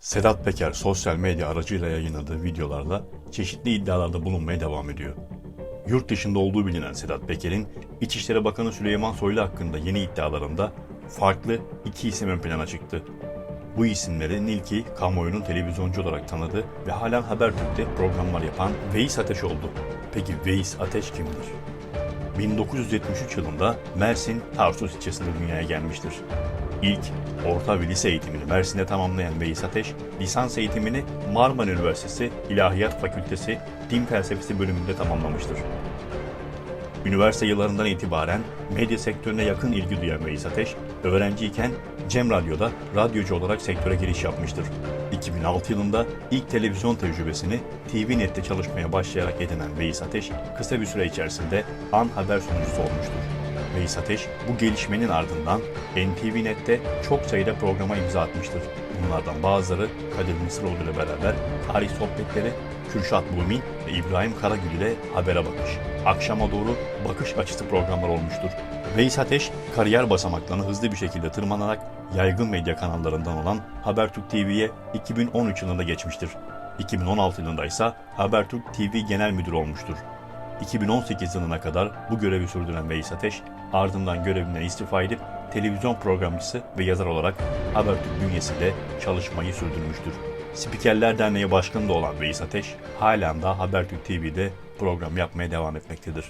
Sedat Peker sosyal medya aracıyla yayınladığı videolarla çeşitli iddialarda bulunmaya devam ediyor. Yurt dışında olduğu bilinen Sedat Peker'in İçişleri Bakanı Süleyman Soylu hakkında yeni iddialarında farklı iki isim ön plana çıktı. Bu isimlerin ilki kamuoyunun televizyoncu olarak tanıdığı ve halen Habertürk'te programlar yapan Veys Ateş oldu. Peki Veys Ateş kimdir? 1973 yılında Mersin Tarsus ilçesinde dünyaya gelmiştir. İlk orta ve lise eğitimini Mersin'de tamamlayan Veys Ateş, lisans eğitimini Marmara Üniversitesi İlahiyat Fakültesi Din Felsefesi bölümünde tamamlamıştır. Üniversite yıllarından itibaren medya sektörüne yakın ilgi duyan Veys Ateş, öğrenciyken Cem Radyo'da radyocu olarak sektöre giriş yapmıştır. 2006 yılında ilk televizyon tecrübesini TVNet'te çalışmaya başlayarak edinen Veys Ateş, kısa bir süre içerisinde an haber sunucusu olmuştur. Veys Ateş bu gelişmenin ardından NTVNet'te çok sayıda programa imza atmıştır. Bunlardan bazıları Kadir Mısıroğlu ile beraber tarih sohbetleri, Kürşat Bumin ve İbrahim Karagül ile Habere Bakış. Akşama doğru bakış açısı programlar olmuştur. Veys Ateş, kariyer basamaklarını hızlı bir şekilde tırmanarak yaygın medya kanallarından olan Habertürk TV'ye 2013 yılında geçmiştir. 2016 yılında ise Habertürk TV Genel Müdürü olmuştur. 2018 yılına kadar bu görevi sürdüren Veys Ateş, ardından görevinden istifa edip televizyon programcısı ve yazar olarak Habertürk bünyesinde çalışmayı sürdürmüştür. Spikerler Derneği Başkanı da olan Veys Ateş, halen daha Habertürk TV'de program yapmaya devam etmektedir.